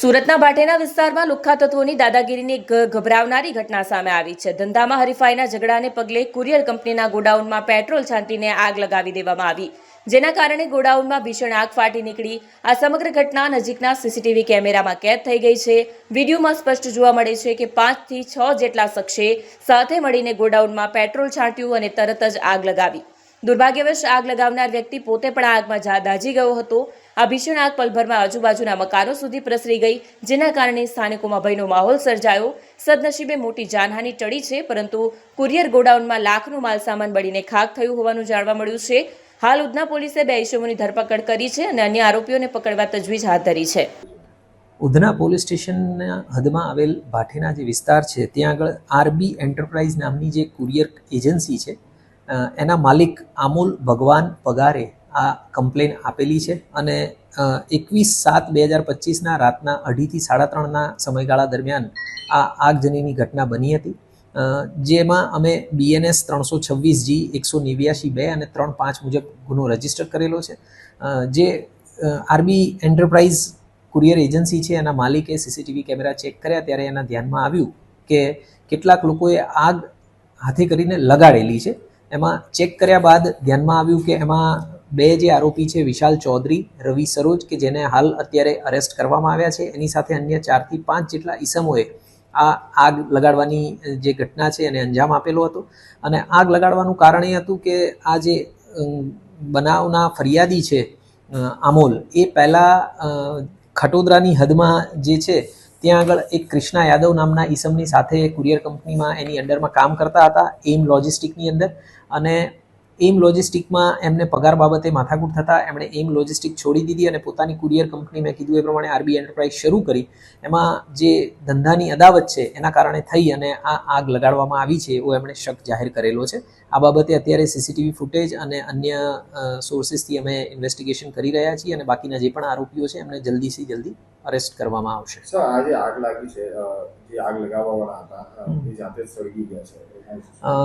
સુરતના ભાટેના વિસ્તારમાં લુખ્ખા તત્વોની દાદાગીરીની ગભરાવનારી ઘટના સામે આવી છે. ધંધામાં હરીફાઈના ઝઘડાને પગલે કુરિયર કંપનીના ગોડાઉનમાં પેટ્રોલ છાંટીને આગ લગાવી દેવામાં આવી. જેના કારણે ગોડાઉનમાં ભીષણ આગ ફાટી નીકળી. આ સમગ્ર ઘટના નજીકના સીસીટીવી કેમેરામાં કેદ થઈ ગઈ છે. વિડીયોમાં સ્પષ્ટ જોવા મળે છે કે પાંચથી છ જેટલા શખ્સે સાથે મળીને ગોડાઉનમાં પેટ્રોલ છાંટ્યું અને તરત જ આગ લગાવી. દુર્ભાગ્યવશ આગ લગાવનાર વ્યક્તિ પોતે પણ આગમાં દાજી ગયો હતો. આ ભીષણ આગ પલભરમાં આજુબાજુના મકાનો સુધી પ્રસરી ગઈ, જેના કારણે સ્થાનિકોમાં ભયનો માહોલ સર્જાયો. સદનસીબે મોટી જાનહાની ટળી છે, પરંતુ કુરિયર ગોડાઉનમાં લાખનો માલસામાન બળીને ખાક થયું હોવાનું જાણવા મળ્યું છે. હાલ ઉધના પોલીસે બે ઇસમોની ધરપકડ કરી છે અને અન્ય આરોપીઓને પકડવા તજવીજ હાથ ધરી છે. ઉધના પોલીસ સ્ટેશનના હદમાં આવેલ ભાઠેના જે વિસ્તાર છે, ત્યાં આગળ આરબી એન્ટરપ્રાઇઝ નામની જે કુરિયર એજન્સી છે એના માલિક આમોલ ભગવાન પગારે આ કમ્પ્લેન આપેલી છે અને એકવીસ સાત બે હજાર પચીસના રાતના અઢીથી સાડા ત્રણના સમયગાળા દરમિયાન આ આગજનીની ઘટના બની હતી. જેમાં અમે બીએનએસ ત્રણસો છવ્વીસ જી એકસો નેવ્યાશી બે અને ત્રણ પાંચ મુજબ ગુનો રજિસ્ટર કરેલો છે. જે આરબી એન્ટરપ્રાઇઝ કુરિયર એજન્સી છે, એના માલિકે સીસીટીવી કેમેરા ચેક કર્યા ત્યારે એના ધ્યાનમાં આવ્યું કે કેટલાક લોકોએ આગ હાથે કરીને લગાડેલી છે. એમાં ચેક કર્યા બાદ ધ્યાનમાં આવ્યું કે એમાં બે જે આરોપી છે, વિશાલ ચૌધરી, રવિ સરોજ, કે જેને હાલ અત્યારે અરેસ્ટ કરવામાં આવ્યા છે, એની સાથે અન્ય ચારથી પાંચ જેટલા ઈસમોએ આ આગ લગાડવાની જે ઘટના છે, એને અંજામ આપેલો હતો. અને આગ લગાડવાનું કારણ એ હતું કે આ જે બનાવના ફરિયાદી છે આમોલ, એ પહેલાં ખટોદરાની હદમાં જે છે, ત્યાં આગળ એક કૃષ્ણા યાદવ નામના ઈસમની સાથે કુરિયર કંપનીમાં એની અંડરમાં કામ કરતા હતા એમ લોજિસ્ટિકની અંદર. અને એમ લોજિસ્ટિકમાં એમને પગાર બાબતે માથાકૂટ થતાં એમણે એમ લોજિસ્ટિક છોડી દીધી અને પોતાની કુરિયર કંપની, મેં કીધું એ પ્રમાણે આરબી એન્ટરપ્રાઇઝ શરૂ કરી. એમાં જે ધંધાની અદાવત છે, એના કારણે થઈ અને આ આગ લગાડવામાં આવી છે એવો એમણે શક જાહેર કરેલો છે. આ બાબતે અત્યારે સીસીટીવી ફૂટેજ અને અન્ય સોર્સિસથી અમે ઇન્વેસ્ટિગેશન કરી રહ્યા છીએ અને બાકીના જે પણ આરોપીઓ છે એમને જલ્દીથી જલ્દી અરેસ્ટ કરવામાં આવશે. સર આ જે આગ લાગી છે જે આગ લગાવવાવાળા હતા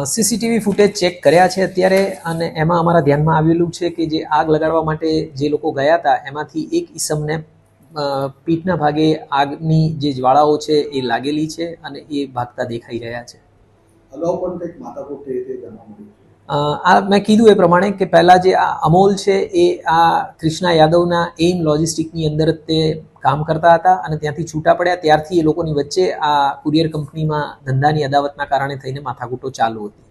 સીસીટીવી ફૂટેજ ચેક કર્યા છે અત્યારે અને એમાં અમારા ધ્યાનમાં આવેલું છે કે જે આગ લગાડવા માટે જે લોકો ગયા હતા એમાંથી એક ઈસમને પીઠના ભાગે આગની જે જ્વાળાઓ છે એ લાગેલી છે અને એ ભાગતા દેખાઈ રહ્યા છે. અગાઉ પણ કંઈક માથાકૂટ થઈ તે જાણવા મળ્યું છે? અ, આ મેં કીધું એ પ્રમાણે કે પહેલાં જે આ અમોલ છે એ આ ક્રિષ્ના યાદવના એઇમ લોજિસ્ટિકની અંદર જ તે કામ કરતા હતા અને ત્યાંથી છૂટા પડ્યા. ત્યારથી એ લોકોની વચ્ચે આ કુરિયર કંપનીમાં ધંધાની અદાવતના કારણે થઈને માથાકૂટો ચાલુ હતી.